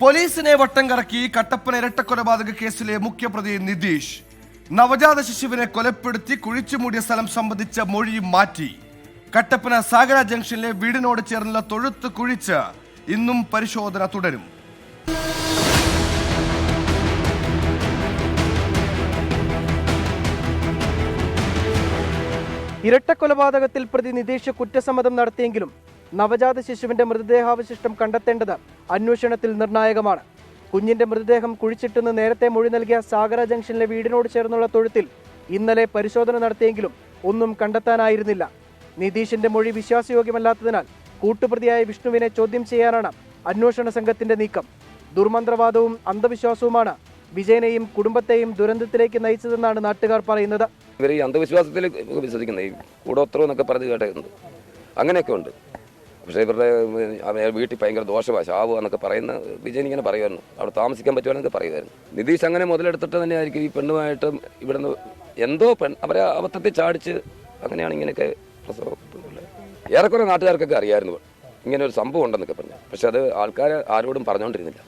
പോലീസിനെ വട്ടം കറക്കി കട്ടപ്പന ഇരട്ടക്കൊലപാതക കേസിലെ മുഖ്യപ്രതി നിതീഷ്. നവജാത ശിശുവിനെ കൊലപ്പെടുത്തി കുഴിച്ചു മൂടിയ സ്ഥലം സംബന്ധിച്ച മൊഴി മാറ്റി. കട്ടപ്പന സാഗര ജംഗ്ഷനിലെ വീടിനോട് ചേർന്നുള്ള തൊഴുത്ത് കുഴിച്ച് ഇന്നും പരിശോധന തുടരും. ഇരട്ടക്കൊലപാതകത്തിൽ പ്രതി നിതീഷ് കുറ്റസമ്മതം നടത്തിയെങ്കിലും നവജാത ശിശുവിന്റെ മൃതദേഹാവശിഷ്ടം കണ്ടെത്തേണ്ടത് അന്വേഷണത്തിൽ നിർണായകമാണ്. കുഞ്ഞിന്റെ മൃതദേഹം കുഴിച്ചിട്ടെന്ന് നേരത്തെ മൊഴി നൽകിയ സാഗര ജംഗ്ഷനിലെ വീടിനോട് ചേർന്നുള്ള തൊഴുത്തിൽ ഇന്നലെ പരിശോധന നടത്തിയെങ്കിലും ഒന്നും കണ്ടെത്താനായിരുന്നില്ല. നിതീഷിന്റെ മൊഴി വിശ്വാസയോഗ്യമല്ലാത്തതിനാൽ കൂട്ടുപ്രതിയായ വിഷ്ണുവിനെ ചോദ്യം ചെയ്യാനാണ് അന്വേഷണ സംഘത്തിന്റെ നീക്കം. ദുർമന്ത്രവാദവും അന്ധവിശ്വാസവുമാണ് വിജയനെയും കുടുംബത്തെയും ദുരന്തത്തിലേക്ക് നയിച്ചതെന്നാണ് നാട്ടുകാർ പറയുന്നത്. ഇവർ ഈ അന്ധവിശ്വാസത്തിൽ വിശ്വസിക്കുന്നത്. കൂടോത്രം എന്നൊക്കെ പറഞ്ഞ് കേട്ടിട്ടുണ്ട്. അങ്ങനെയൊക്കെ ഉണ്ട്. പക്ഷേ ഇവരുടെ അവ- വീട്ടിൽ ഭയങ്കര ദോഷമാണ് ശാവു എന്നൊക്കെ പറയുന്ന വിജയൻ ഇങ്ങനെ പറയുമായിരുന്നു. അവിടെ താമസിക്കാൻ പറ്റുവാനൊക്കെ പറയുമായിരുന്നു. നിതീഷ് അങ്ങനെ മുതലെടുത്തിട്ട് തന്നെയായിരിക്കും ഈ പെണ്ണുമായിട്ട് ഇവിടുന്ന് എന്തോ പെൺ അവരെ അബദ്ധത്തിൽ ചാടിച്ച് അങ്ങനെയാണ് ഇങ്ങനെയൊക്കെ ഏറെക്കുറെ നാട്ടുകാർക്കൊക്കെ അറിയായിരുന്നു ഇങ്ങനെ ഒരു സംഭവം ഉണ്ടെന്നൊക്കെ പറഞ്ഞു. പക്ഷെ അത് ആൾക്കാർ ആരോടും പറഞ്ഞുകൊണ്ടിരുന്നില്ല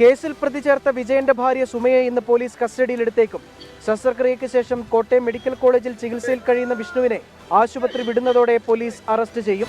കേസിൽ പ്രതി ചേർത്ത വിജയന്റെ ഭാര്യ സുമയെ ഇന്ന് പോലീസ് കസ്റ്റഡിയിലെടുത്തേക്കും. ശസ്ത്രക്രിയയ്ക്ക് ശേഷം കോട്ടയം മെഡിക്കൽ കോളേജിൽ ചികിത്സയിൽ കഴിയുന്ന വിഷ്ണുവിനെ ആശുപത്രി വിടുന്നതോടെ പോലീസ് അറസ്റ്റ് ചെയ്യും.